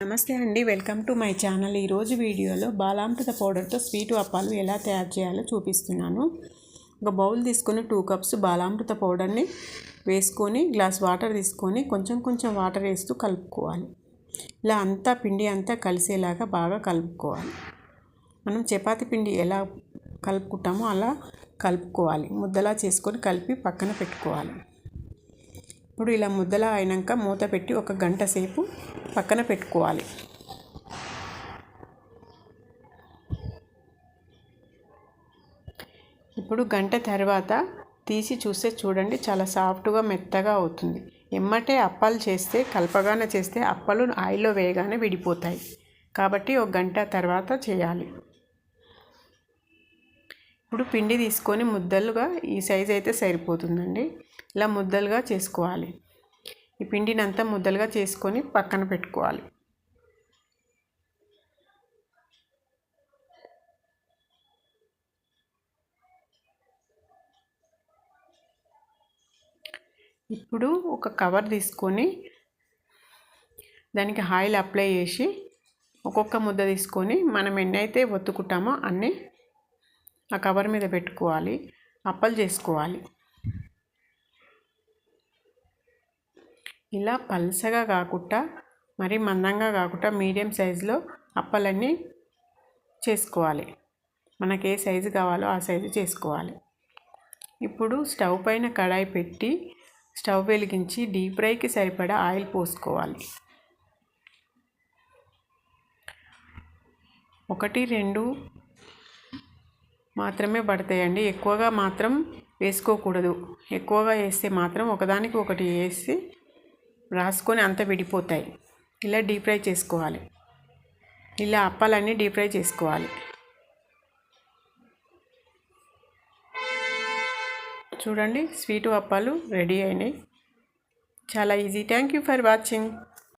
నమస్తే అండి welcome to my channel. ఈరోజు వీడియోలో బాలామృత పౌడర్తో స్వీట్ అప్పాలు ఎలా తయారు చేయాలో చూపిస్తున్నాను. ఒక బౌల్ తీసుకొని టూ కప్స్ బాలామృత పౌడర్ని వేసుకొని గ్లాస్ వాటర్ తీసుకొని కొంచెం కొంచెం వాటర్ వేస్తూ కలుపుకోవాలి. ఇలా అంతా పిండి అంతా కలిసేలాగా బాగా కలుపుకోవాలి. మనం చపాతి పిండి ఎలా కలుపుకుంటామో అలా కలుపుకోవాలి. ముద్దలా చేసుకొని కలిపి పక్కన పెట్టుకోవాలి. ఇప్పుడు ఇలా ముద్దలా అయినాక మూత పెట్టి ఒక గంట సేపు పక్కన పెట్టుకోవాలి. ఇప్పుడు గంట తర్వాత తీసి చూస్తే చూడండి చాలా సాఫ్ట్గా మెత్తగా అవుతుంది. ఎమ్మటే అప్పాలు చేస్తే కలపగానే చేస్తే అప్పలు ఆయిల్లో వేయగానే విడిపోతాయి. కాబట్టి ఒక గంట తర్వాత చేయాలి. ఇప్పుడు పిండి తీసుకొని ముద్దలుగా ఈ సైజ్ అయితే సరిపోతుందండి. ఇలా ముద్దలుగా చేసుకోవాలి. ఈ పిండిని అంతా ముద్దలుగా చేసుకొని పక్కన పెట్టుకోవాలి. ఇప్పుడు ఒక కవర్ తీసుకొని దానికి ఆయిల్ అప్లై చేసి ఒక్కొక్క ముద్ద తీసుకొని మనం ఎన్నైతే ఒత్తుకుంటామో అన్నీ ఆ కవర్ మీద పెట్టుకోవాలి. అప్పలు చేసుకోవాలి. ఇలా పల్సగా కాకుండా మరీ మందంగా కాకుండా మీడియం సైజులో అప్పలన్నీ చేసుకోవాలి. మనకి ఏ సైజు కావాలో ఆ సైజు చేసుకోవాలి. ఇప్పుడు స్టవ్ పైన కడాయి పెట్టి స్టవ్ వెలిగించి డీప్ ఫ్రైకి సరిపడా ఆయిల్ పోసుకోవాలి. ఒకటి రెండు మాత్రమే పడతాయండి. ఎక్కువగా మాత్రం వేసుకోకూడదు. ఎక్కువగా వేస్తే మాత్రం ఒకదానికి ఒకటి వేసి రాసుకొని అంత విడిపోతాయి. ఇలా డీప్ ఫ్రై చేసుకోవాలి. ఇలా అప్పాలన్నీ డీప్ ఫ్రై చేసుకోవాలి. చూడండి స్వీటు అప్పాలు రెడీ అయినాయి. చాలా easy. Thank you for watching.